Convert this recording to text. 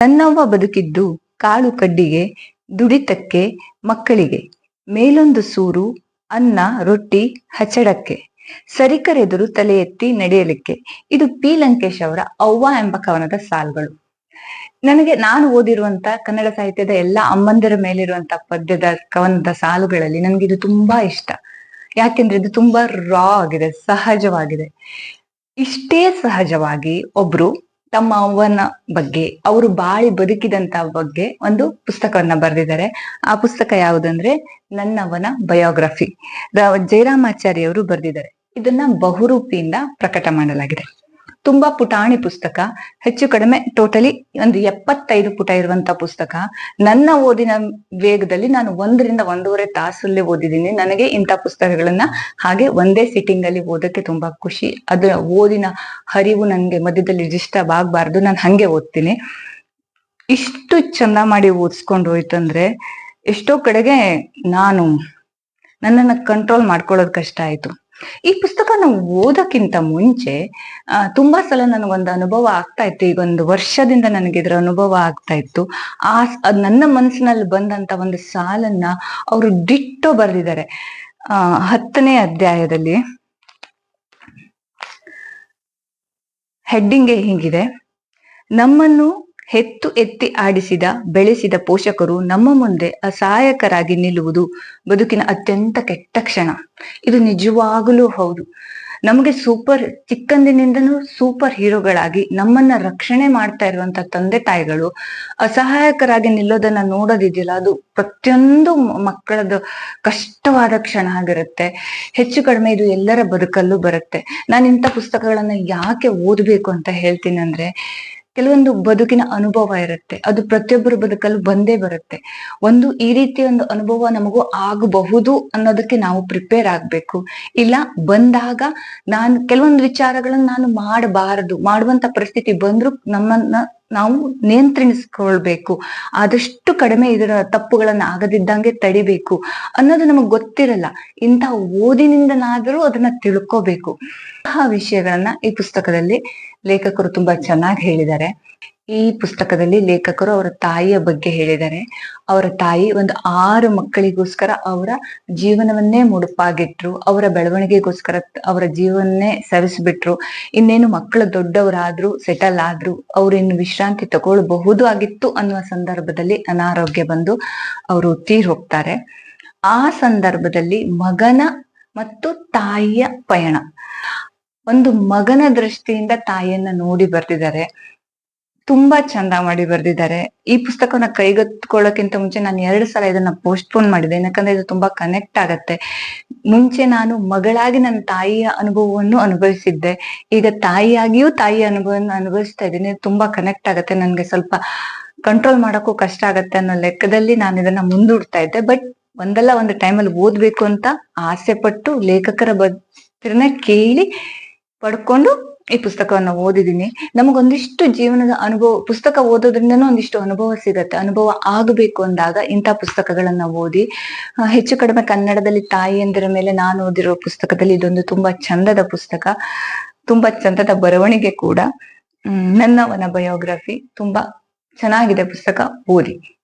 ನನ್ನವ್ವ ಬದುಕಿದ್ದು ಕಾಳು ಕಡ್ಡಿಗೆ, ದುಡಿತಕ್ಕೆ, ಮಕ್ಕಳಿಗೆ. ಮೇಲೊಂದು ಸೂರು, ಅನ್ನ, ರೊಟ್ಟಿ ಹಚ್ಚಡಕ್ಕೆ ಸರಿಕರೆದುರು ತಲೆ ಎತ್ತಿ ನಡೆಯಲಿಕ್ಕೆ. ಇದು ಪಿ. ಲಂಕೇಶ್ ಅವರ ಅವ್ವ ಎಂಬ ಕವನದ ಸಾಲುಗಳು. ನನಗೆ ನಾನು ಓದಿರುವಂತ ಕನ್ನಡ ಸಾಹಿತ್ಯದ ಎಲ್ಲಾ ಅಮ್ಮಂದಿರ ಮೇಲಿರುವಂತ ಪದ್ಯದ ಕವನದ ಸಾಲುಗಳಲ್ಲಿ ನನಗೆ ಇದು ತುಂಬಾ ಇಷ್ಟ. ಯಾಕೆಂದ್ರೆ ಇದು ತುಂಬಾ ರಾ ಆಗಿದೆ, ಸಹಜವಾಗಿದೆ. ಇಷ್ಟೇ ಸಹಜವಾಗಿ ಒಬ್ರು ತಮ್ಮ ಅವ್ವನ ಬಗ್ಗೆ, ಅವರು ಬಾಳಿ ಬದುಕಿದಂತ ಬಗ್ಗೆ ಒಂದು ಪುಸ್ತಕವನ್ನ ಬರೆದಿದ್ದಾರೆ. ಆ ಪುಸ್ತಕ ಯಾವುದಂದ್ರೆ ನನ್ನವನ ಬಯೋಗ್ರಫಿ. ಜಯರಾಮಾಚಾರ್ಯ ಅವರು ಬರೆದಿದ್ದಾರೆ. ಇದನ್ನ ಬಹುರೂಪಿಯಿಂದ ಪ್ರಕಟ ಮಾಡಲಾಗಿದೆ. ತುಂಬಾ ಪುಟಾಣಿ ಪುಸ್ತಕ, ಹೆಚ್ಚು ಕಡಿಮೆ ಟೋಟಲಿ ಒಂದು ಎಪ್ಪತ್ತೈದು ಪುಟ ಇರುವಂತ ಪುಸ್ತಕ. ನನ್ನ ಓದಿನ ವೇಗದಲ್ಲಿ ನಾನು ಒಂದರಿಂದ ಒಂದೂವರೆ ತಾಸಲ್ಲಿ ಓದಿದ್ದೀನಿ. ನನಗೆ ಇಂಥ ಪುಸ್ತಕಗಳನ್ನ ಹಾಗೆ ಒಂದೇ ಸಿಟ್ಟಿಂಗ್ ಅಲ್ಲಿ ಓದಕ್ಕೆ ತುಂಬಾ ಖುಷಿ. ಅದರ ಓದಿನ ಹರಿವು ನನಗೆ ಮಧ್ಯದಲ್ಲಿ ಡಿಸ್ಟರ್ಬ್ ಆಗ್ಬಾರ್ದು. ನಾನು ಹಂಗೆ ಓದ್ತೀನಿ. ಇಷ್ಟು ಚಂದ ಮಾಡಿ ಓದಿಸ್ಕೊಂಡು ಹೋಯ್ತಂದ್ರೆ ಎಷ್ಟೋ ಕಡೆಗೆ ನಾನು ನನ್ನನ್ನು ಕಂಟ್ರೋಲ್ ಮಾಡ್ಕೊಳ್ಳೋದು ಕಷ್ಟ ಆಯ್ತು. ಈ ಪುಸ್ತಕ ನಾವು ಓದಕ್ಕಿಂತ ಮುಂಚೆ ತುಂಬಾ ಸಲ ನನಗೊಂದು ಅನುಭವ ಆಗ್ತಾ ಇತ್ತು. ಈಗ ಒಂದು ವರ್ಷದಿಂದ ನನಗೆ ಇದರ ಅನುಭವ ಆಗ್ತಾ ಇತ್ತು. ಆ ನನ್ನ ಮನಸ್ಸಿನಲ್ಲಿ ಬಂದಂತ ಒಂದು ಸಾಲನ್ನ ಅವರು ದಿಟ್ಟು ಬರೆದಿದ್ದಾರೆ. ಆ, ಹತ್ತನೇ ಅಧ್ಯಾಯದಲ್ಲಿ ಹೆಡ್ಡಿಂಗೆ ಹಿಂಗಿದೆ. ನಮ್ಮನ್ನು ಹೆತ್ತು ಎತ್ತಿ ಆಡಿಸಿದ, ಬೆಳೆಸಿದ ಪೋಷಕರು ನಮ್ಮ ಮುಂದೆ ಅಸಹಾಯಕರಾಗಿ ನಿಲ್ಲುವುದು ಬದುಕಿನ ಅತ್ಯಂತ ಕೆಟ್ಟ ಕ್ಷಣ. ಇದು ನಿಜವಾಗಲೂ ಹೌದು. ನಮಗೆ ಸೂಪರ್, ಚಿಕ್ಕಂದಿನಿಂದನೂ ಸೂಪರ್ ಹೀರೋಗಳಾಗಿ ನಮ್ಮನ್ನ ರಕ್ಷಣೆ ಮಾಡ್ತಾ ಇರುವಂತ ತಂದೆ ತಾಯಿಗಳು ಅಸಹಾಯಕರಾಗಿ ನಿಲ್ಲೋದನ್ನ ನೋಡೋದಿದೆಯಲ್ಲ ಅದು ಪ್ರತಿಯೊಂದು ಮಕ್ಕಳದ ಕಷ್ಟವಾದ ಕ್ಷಣ ಆಗಿರುತ್ತೆ. ಹೆಚ್ಚು ಕಡಿಮೆ ಇದು ಎಲ್ಲರ ಬದುಕಲ್ಲೂ ಬರುತ್ತೆ. ನಾನು ಇಂಥ ಪುಸ್ತಕಗಳನ್ನ ಯಾಕೆ ಓದಬೇಕು ಅಂತ ಹೇಳ್ತೀನಿ ಅಂದ್ರೆ ಕೆಲವೊಂದು ಬದುಕಿನ ಅನುಭವ ಇರುತ್ತೆ. ಅದು ಪ್ರತಿಯೊಬ್ಬರ ಬದುಕಲ್ಲೂ ಬಂದೇ ಬರುತ್ತೆ. ಒಂದು ಈ ರೀತಿಯ ಒಂದು ಅನುಭವ ನಮಗೂ ಆಗಬಹುದು ಅನ್ನೋದಕ್ಕೆ ನಾವು ಪ್ರಿಪೇರ್ ಆಗ್ಬೇಕು. ಇಲ್ಲ, ಬಂದಾಗ ನಾನು ಕೆಲವೊಂದು ವಿಚಾರಗಳನ್ನ ನಾನು ಮಾಡಬಾರದು. ಮಾಡುವಂತ ಪರಿಸ್ಥಿತಿ ಬಂದ್ರು ನಮ್ಮನ್ನ ನಾವು ನಿಯಂತ್ರಿಸ್ಕೊಳ್ಬೇಕು. ಆದಷ್ಟು ಕಡಿಮೆ ಇದರ ತಪ್ಪುಗಳನ್ನ ಆಗದಿದ್ದಂಗೆ ತಡಿಬೇಕು ಅನ್ನೋದು ನಮಗ್ ಗೊತ್ತಿರಲ್ಲ. ಇಂತಹ ಓದಿನಿಂದನಾದರೂ ಅದನ್ನ ತಿಳ್ಕೋಬೇಕು. ಆ ವಿಷಯಗಳನ್ನ ಈ ಪುಸ್ತಕದಲ್ಲಿ ಲೇಖಕರು ತುಂಬಾ ಚೆನ್ನಾಗಿ ಹೇಳಿದ್ದಾರೆ. ಈ ಪುಸ್ತಕದಲ್ಲಿ ಲೇಖಕರು ಅವರ ತಾಯಿಯ ಬಗ್ಗೆ ಹೇಳಿದ್ದಾರೆ. ಅವರ ತಾಯಿ ಒಂದು ಆರು ಮಕ್ಕಳಿಗೋಸ್ಕರ ಅವರ ಜೀವನವನ್ನೇ ಮುಡುಪಾಗಿಟ್ರು. ಅವರ ಬೆಳವಣಿಗೆಗೋಸ್ಕರ ಅವರ ಜೀವನನ್ನೇ ಸವಿಸಿಬಿಟ್ರು. ಇನ್ನೇನು ಮಕ್ಕಳು ದೊಡ್ಡವರಾದ್ರು ಸೆಟಲ್ ಆದ್ರು ಅವರಿನ್ನು ವಿಶ್ರಾಂತಿ ತಗೊಳ್ಬಹುದು ಆಗಿತ್ತು ಅನ್ನುವ ಸಂದರ್ಭದಲ್ಲಿ ಅನಾರೋಗ್ಯ ಬಂದು ಅವರು ತೀರ್ ಹೋಗ್ತಾರೆ. ಆ ಸಂದರ್ಭದಲ್ಲಿ ಮಗನ ಮತ್ತು ತಾಯಿಯ ಪಯಣ. ಒಂದು ಮಗನ ದೃಷ್ಟಿಯಿಂದ ತಾಯಿಯನ್ನ ನೋಡಿ ಬರ್ದಿದ್ದಾರೆ ತುಂಬಾ ಚಂದ ಮಾಡಿ ಬರ್ದಿದ್ದಾರೆ. ಈ ಪುಸ್ತಕನ ಕೈಗೆತ್ಕೊಳ್ಳೋಕ್ಕಿಂತ ಮುಂಚೆ ನಾನು ಎರಡು ಸಲ ಇದನ್ನ ಪೋಸ್ಟ್ಪೋನ್ ಮಾಡಿದೆ. ಯಾಕಂದ್ರೆ ಇದು ತುಂಬಾ ಕನೆಕ್ಟ್ ಆಗತ್ತೆ. ಮುಂಚೆ ನಾನು ಮಗಳಾಗಿ ನನ್ನ ತಾಯಿಯ ಅನುಭವವನ್ನು ಅನುಭವಿಸಿದ್ದೆ. ಈಗ ತಾಯಿಯಾಗಿಯೂ ತಾಯಿಯ ಅನುಭವವನ್ನು ಅನುಭವಿಸ್ತಾ ಇದ್ದೀನಿ. ತುಂಬಾ ಕನೆಕ್ಟ್ ಆಗತ್ತೆ. ನನ್ಗೆ ಸ್ವಲ್ಪ ಕಂಟ್ರೋಲ್ ಮಾಡೋಕ್ಕೂ ಕಷ್ಟ ಆಗತ್ತೆ ಅನ್ನೋ ಲೆಕ್ಕದಲ್ಲಿ ನಾನು ಇದನ್ನ ಮುಂದೂಡ್ತಾ ಇದ್ದೆ. ಬಟ್ ಒಂದಲ್ಲ ಒಂದು ಟೈಮಲ್ಲಿ ಓದ್ಬೇಕು ಅಂತ ಆಸೆ ಪಟ್ಟು ಲೇಖಕರ ಬದ್ರನ್ನ ಕೇಳಿ ಪಡ್ಕೊಂಡು ಈ ಪುಸ್ತಕವನ್ನು ಓದಿದೀನಿ ನಮಗೊಂದಿಷ್ಟು ಜೀವನದ ಅನುಭವ ಪುಸ್ತಕ ಓದೋದ್ರಿಂದನೂ ಒಂದಿಷ್ಟು ಅನುಭವ ಸಿಗತ್ತೆ. ಅನುಭವ ಆಗಬೇಕು ಅಂದಾಗ ಇಂಥ ಪುಸ್ತಕಗಳನ್ನ ಓದಿ. ಹೆಚ್ಚು ಕಡಿಮೆ ಕನ್ನಡದಲ್ಲಿ ತಾಯಿಯಂದಿರ ಮೇಲೆ ನಾನು ಓದಿರೋ ಪುಸ್ತಕದಲ್ಲಿ ಇದೊಂದು ತುಂಬಾ ಚಂದದ ಪುಸ್ತಕ. ತುಂಬಾ ಚಂದದ ಬರವಣಿಗೆ ಕೂಡ. ಹ್ಮ್, ನನ್ನವನ ಬಯೋಗ್ರಫಿ ತುಂಬಾ ಚೆನ್ನಾಗಿದೆ ಪುಸ್ತಕ. ಓದಿ.